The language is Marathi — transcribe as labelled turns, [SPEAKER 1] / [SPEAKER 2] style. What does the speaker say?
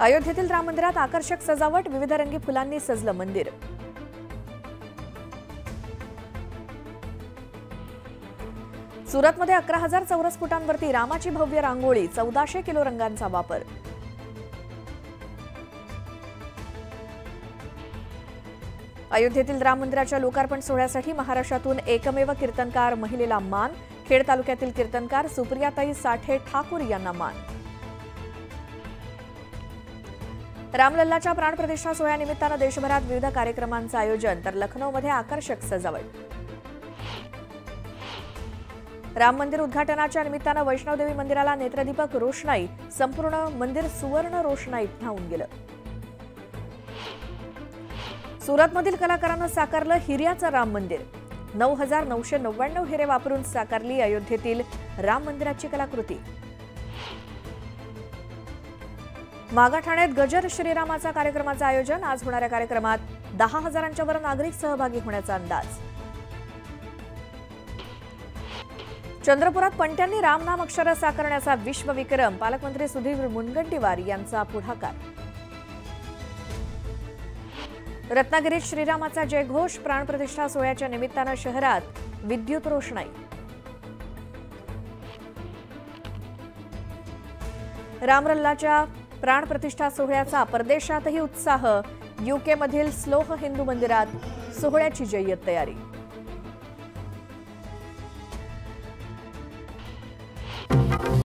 [SPEAKER 1] अयोध्येतील राम मंदिरात आकर्षक सजावट विविध रंगी फुलांनी सजलं मंदिर. सुरतमध्ये अकरा हजार चौरस फुटांवरती रामाची भव्य रांगोळी चौदाशे किलो रंगांचा वापर. अयोध्येतील राम मंदिराच्या लोकार्पण सोहळ्यासाठी महाराष्ट्रातून एकमेव कीर्तनकार महिलेला मान खेड तालुक्यातील कीर्तनकार सुप्रियाताई साठे ठाकूर यांना मान. रामलल्लाच्या प्राणप्रतिष्ठा सोहळ्यानिमित्तानं देशभरात विविध कार्यक्रमांचं आयोजन तर लखनौमध्ये आकर्षक सजावट राम मंदिर उद्घाटनाच्या निमित्तानं वैष्णवदेवी मंदिराला नेत्रदीपक रोषणाई संपूर्ण मंदिर सुवर्ण रोषणाईत न्हावून गेलं. सुरतमधील कलाकारांना साकारलं हिर्याचं राम मंदिर. नऊ हजार नऊशे नव्याण्णव हिरे वापरून साकारली अयोध्येतील राम मंदिराची कलाकृती. मागा ठाण्यात गजर श्रीरामाचा कार्यक्रमाचं आयोजन. आज होणाऱ्या कार्यक्रमात दहा हजारांच्या वर नागरिक सहभागी होण्याचा अंदाज. चंद्रपुरात पंट्यांनी रामनाम अक्षर साकारण्याचा विश्वविक्रम. पालकमंत्री सुधीर मुनगंटीवार यांचा पुढाकार. रत्नागिरीत श्रीरामाचा जयघोष. प्राणप्रतिष्ठा सोहळ्याच्या निमित्तानं शहरात विद्युत रोषणाई. रामरल्लाच्या प्राणप्रतिष्ठा सोहळ्याचा परदेशातही उत्साह. युकेमधील स्लोह हिंदू मंदिरात सोहळ्याची जय्यत तयारी.